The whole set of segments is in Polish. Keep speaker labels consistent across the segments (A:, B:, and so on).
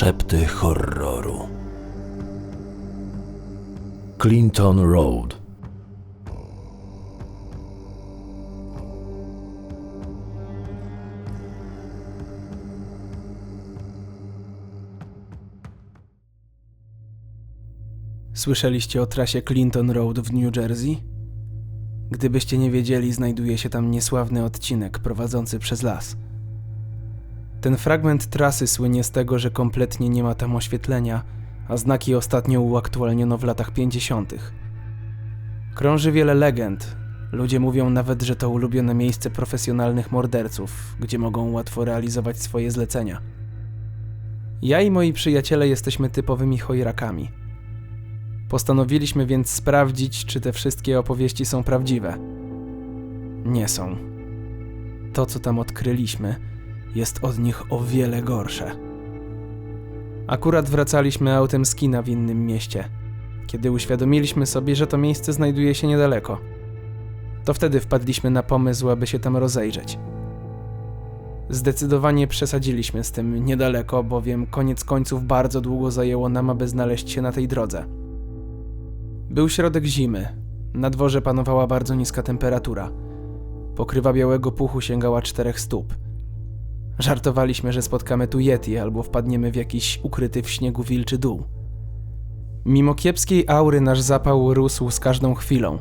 A: Szepty horroru. Clinton Road.
B: Słyszeliście o trasie Clinton Road w New Jersey? Gdybyście nie wiedzieli, znajduje się tam niesławny odcinek prowadzący przez las. Ten fragment trasy słynie z tego, że kompletnie nie ma tam oświetlenia, a znaki ostatnio uaktualniono w latach 50. Krąży wiele legend. Ludzie mówią nawet, że to ulubione miejsce profesjonalnych morderców, gdzie mogą łatwo realizować swoje zlecenia. Ja i moi przyjaciele jesteśmy typowymi chojrakami. Postanowiliśmy więc sprawdzić, czy te wszystkie opowieści są prawdziwe. Nie są. To, co tam odkryliśmy, jest od nich o wiele gorsze. Akurat wracaliśmy autem z kina w innym mieście, kiedy uświadomiliśmy sobie, że to miejsce znajduje się niedaleko. To wtedy wpadliśmy na pomysł, aby się tam rozejrzeć. Zdecydowanie przesadziliśmy z tym niedaleko, bowiem koniec końców bardzo długo zajęło nam, aby znaleźć się na tej drodze. Był środek zimy. Na dworze panowała bardzo niska temperatura. Pokrywa białego puchu sięgała czterech stóp. Żartowaliśmy, że spotkamy tu Yeti albo wpadniemy w jakiś ukryty w śniegu wilczy dół. Mimo kiepskiej aury nasz zapał rósł z każdą chwilą.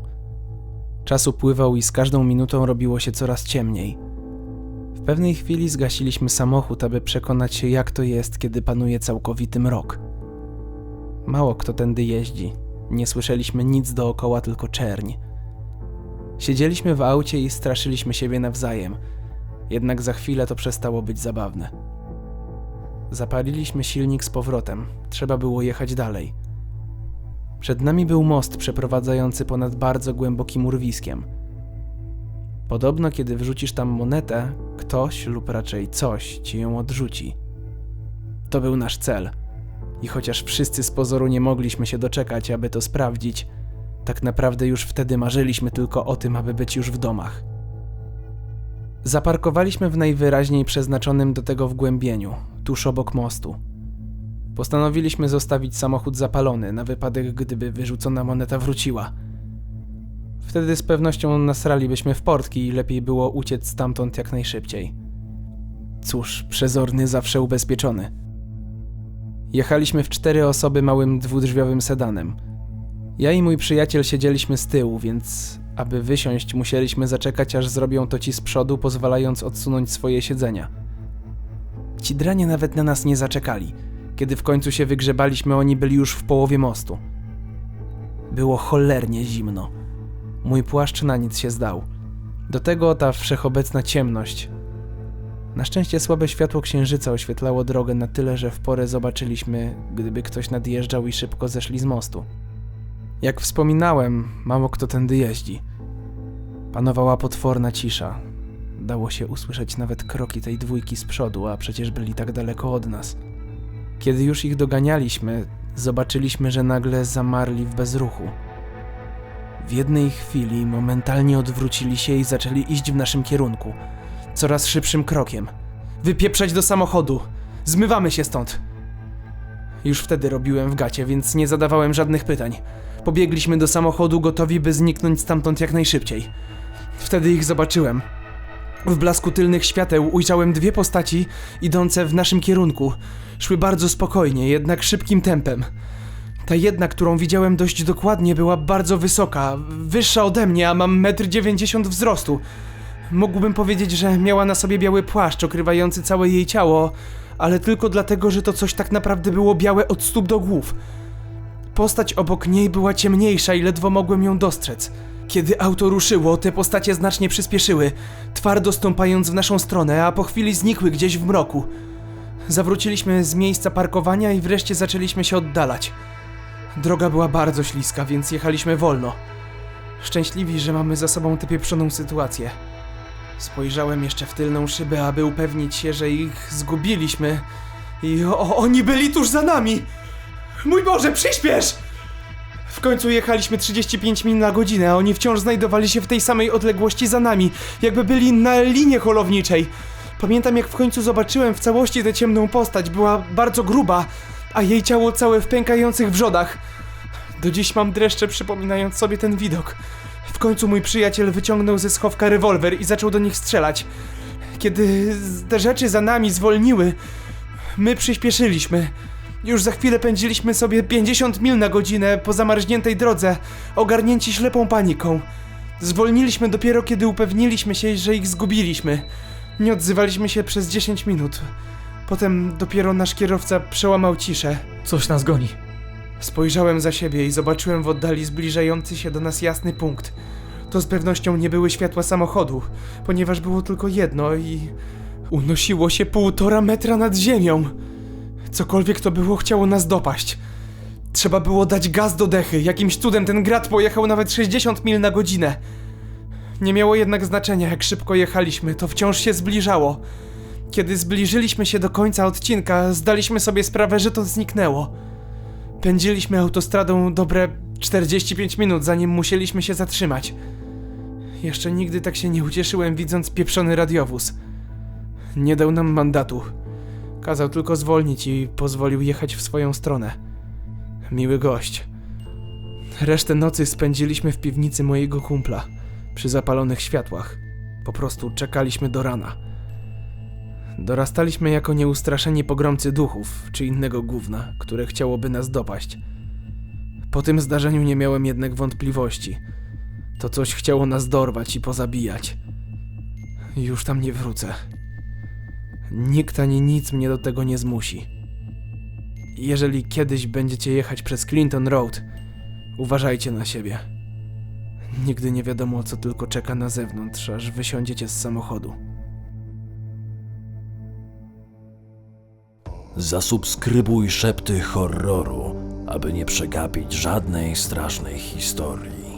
B: Czas upływał i z każdą minutą robiło się coraz ciemniej. W pewnej chwili zgasiliśmy samochód, aby przekonać się, jak to jest, kiedy panuje całkowity mrok. Mało kto tędy jeździ, nie słyszeliśmy nic dookoła, tylko czerń. Siedzieliśmy w aucie i straszyliśmy siebie nawzajem, jednak za chwilę to przestało być zabawne. Zapaliliśmy silnik z powrotem, trzeba było jechać dalej. Przed nami był most przeprowadzający ponad bardzo głębokim urwiskiem. Podobno, kiedy wrzucisz tam monetę, ktoś lub raczej coś ci ją odrzuci. To był nasz cel – i chociaż wszyscy z pozoru nie mogliśmy się doczekać, aby to sprawdzić, tak naprawdę już wtedy marzyliśmy tylko o tym, aby być już w domach. Zaparkowaliśmy w najwyraźniej przeznaczonym do tego wgłębieniu, tuż obok mostu. Postanowiliśmy zostawić samochód zapalony na wypadek, gdyby wyrzucona moneta wróciła. Wtedy z pewnością nasralibyśmy w portki i lepiej było uciec stamtąd jak najszybciej. Cóż, przezorny zawsze ubezpieczony. Jechaliśmy w cztery osoby małym dwudrzwiowym sedanem. Ja i mój przyjaciel siedzieliśmy z tyłu, więc aby wysiąść, musieliśmy zaczekać, aż zrobią to ci z przodu, pozwalając odsunąć swoje siedzenia. Ci dranie nawet na nas nie zaczekali. Kiedy w końcu się wygrzebaliśmy, oni byli już w połowie mostu. Było cholernie zimno. Mój płaszcz na nic się zdał. Do tego ta wszechobecna ciemność, na szczęście słabe światło księżyca oświetlało drogę na tyle, że w porę zobaczyliśmy, gdyby ktoś nadjeżdżał i szybko zeszli z mostu. Jak wspominałem, mało kto tędy jeździ. Panowała potworna cisza. Dało się usłyszeć nawet kroki tej dwójki z przodu, a przecież byli tak daleko od nas. Kiedy już ich doganialiśmy, zobaczyliśmy, że nagle zamarli w bezruchu. W jednej chwili momentalnie odwrócili się i zaczęli iść w naszym kierunku – coraz szybszym krokiem. Wypieprzać do samochodu! Zmywamy się stąd! Już wtedy robiłem w gacie, więc nie zadawałem żadnych pytań. Pobiegliśmy do samochodu, gotowi, by zniknąć stamtąd jak najszybciej. Wtedy ich zobaczyłem. W blasku tylnych świateł ujrzałem dwie postaci idące w naszym kierunku. Szły bardzo spokojnie, jednak szybkim tempem. Ta jedna, którą widziałem dość dokładnie, była bardzo wysoka, wyższa ode mnie, a mam 1,90 m wzrostu. Mógłbym powiedzieć, że miała na sobie biały płaszcz okrywający całe jej ciało, ale tylko dlatego, że to coś tak naprawdę było białe od stóp do głów. Postać obok niej była ciemniejsza i ledwo mogłem ją dostrzec. Kiedy auto ruszyło, te postacie znacznie przyspieszyły, twardo stąpając w naszą stronę, a po chwili znikły gdzieś w mroku. Zawróciliśmy z miejsca parkowania i wreszcie zaczęliśmy się oddalać. Droga była bardzo śliska, więc jechaliśmy wolno. Szczęśliwi, że mamy za sobą tę pieprzoną sytuację. Spojrzałem jeszcze w tylną szybę, aby upewnić się, że ich zgubiliśmy. I o, oni byli tuż za nami! Mój Boże, przyspiesz! W końcu jechaliśmy 35 mil na godzinę, a oni wciąż znajdowali się w tej samej odległości za nami, jakby byli na linie holowniczej. Pamiętam jak w końcu zobaczyłem w całości tę ciemną postać. Była bardzo gruba, a jej ciało całe w pękających wrzodach. Do dziś mam dreszcze przypominając sobie ten widok. W końcu mój przyjaciel wyciągnął ze schowka rewolwer i zaczął do nich strzelać. Kiedy te rzeczy za nami zwolniły, my przyspieszyliśmy. Już za chwilę pędziliśmy sobie 50 mil na godzinę po zamarzniętej drodze, ogarnięci ślepą paniką. Zwolniliśmy dopiero kiedy upewniliśmy się, że ich zgubiliśmy. Nie odzywaliśmy się przez 10 minut. Potem dopiero nasz kierowca przełamał ciszę.
C: Coś nas goni.
B: Spojrzałem za siebie i zobaczyłem w oddali zbliżający się do nas jasny punkt. To z pewnością nie były światła samochodu, ponieważ było tylko jedno i unosiło się półtora metra nad ziemią. Cokolwiek to było, chciało nas dopaść. Trzeba było dać gaz do dechy. Jakimś cudem ten grat pojechał nawet 60 mil na godzinę. Nie miało jednak znaczenia, jak szybko jechaliśmy, to wciąż się zbliżało. Kiedy zbliżyliśmy się do końca odcinka, zdaliśmy sobie sprawę, że to zniknęło. Pędziliśmy autostradą dobre 45 minut, zanim musieliśmy się zatrzymać. Jeszcze nigdy tak się nie ucieszyłem, widząc pieprzony radiowóz. Nie dał nam mandatu. Kazał tylko zwolnić i pozwolił jechać w swoją stronę. Miły gość. Resztę nocy spędziliśmy w piwnicy mojego kumpla, przy zapalonych światłach. Po prostu czekaliśmy do rana. Dorastaliśmy jako nieustraszeni pogromcy duchów czy innego gówna, które chciałoby nas dopaść. Po tym zdarzeniu nie miałem jednak wątpliwości. To coś chciało nas dorwać i pozabijać. Już tam nie wrócę. Nikt ani nic mnie do tego nie zmusi. Jeżeli kiedyś będziecie jechać przez Clinton Road, uważajcie na siebie. Nigdy nie wiadomo, co tylko czeka na zewnątrz, aż wysiądziecie z samochodu.
A: Zasubskrybuj szepty horroru, aby nie przegapić żadnej strasznej historii.